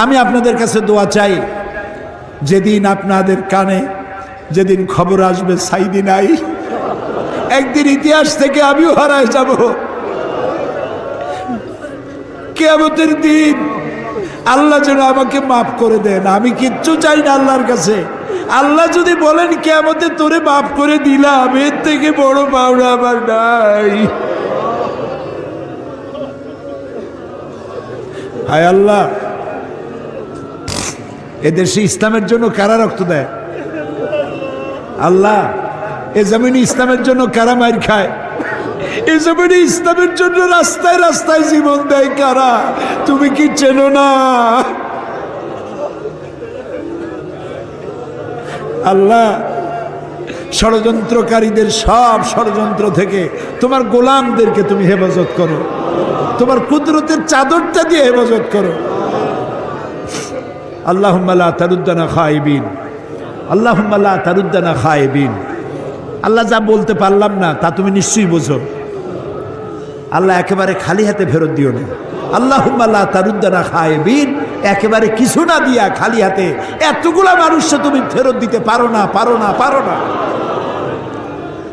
আমি আপনাদের কাছে দোয়া চাই, যেদিন আপনাদের কানে, যেদিন খবর আসবে সাইদি নাই, একদিন ইতিহাস থেকে আমিও হারায় যাব। কেয়ামতের দিন আল্লাহ যেন আমাকে মাফ করে দেন, আমি কিচ্ছু চাই না আল্লাহর কাছে। আল্লাহ যদি বলেন, কেয়ামতে তোরে মাফ করে দিলাম, এর থেকে বড় পাওনা আমার নাই। হায় আল্লাহ এদেশে ইসলামের জন্য কারা রক্ত দেয়? আল্লাহ, এ জমিনে ইসলামের জন্য কারা মার খায়? এ জমিনে ইসলামের জন্য রাস্তায় রাস্তায় জীবন দেয় কারা? তুমি কি চেনো না? আল্লাহ, ষড়যন্ত্রকারীদের সব ষড়যন্ত্র থেকে তোমার গোলামদেরকে তুমি হেফাজত করো। তোমার কুদরতের চাদরটা দিয়ে হেফাজত করো। আল্লাহম্মালা তারুদ্দানা খাইবিন। আল্লাহম্মালা তারুদ্দানা খাইবিন। আল্লাহ যা বলতে পারলাম না, তা তুমি নিশ্চয়ই বোঝো। আল্লাহ একেবারে খালি হাতে ফেরত দিও না। আল্লাহম্মাল্লাহ তারুদ্দানা খাইবিন, একেবারে কিছু না দিয়া খালি হাতে এতগুলা মানুষকে তুমি ফেরত দিতে পারো না পারো না পারো না।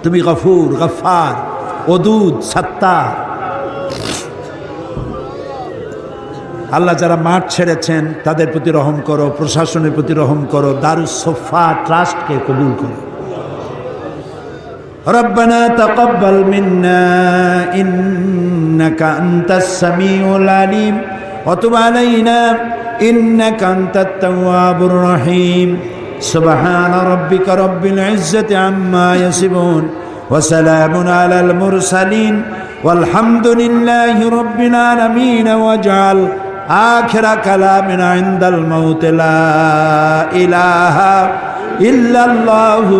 তুমি গফুর গফার অদুদ সত্তার আল্লাহ যারা মাঠ ছেড়েছেন তাদের প্রতি রহম করো প্রশাসনের প্রতি রহম করো দারুস সোফা ট্রাস্টকে কবুল করো ربنا تقبل منا إنك أنت السميع العليم وتب علينا إنك أنت التواب الرحيم سبحان ربك رب العزة عما يصفون وسلام على المرسلين والحمد لله رب العالمين واجعل আখেরা কালামিন আইন্দাল মৌতলা ইলাহা ইল্লাল্লাহু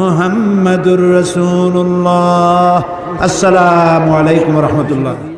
মুহাম্মাদুর রাসূলুল্লাহ। আসসালামু আলাইকুম রহমতুল্লাহ।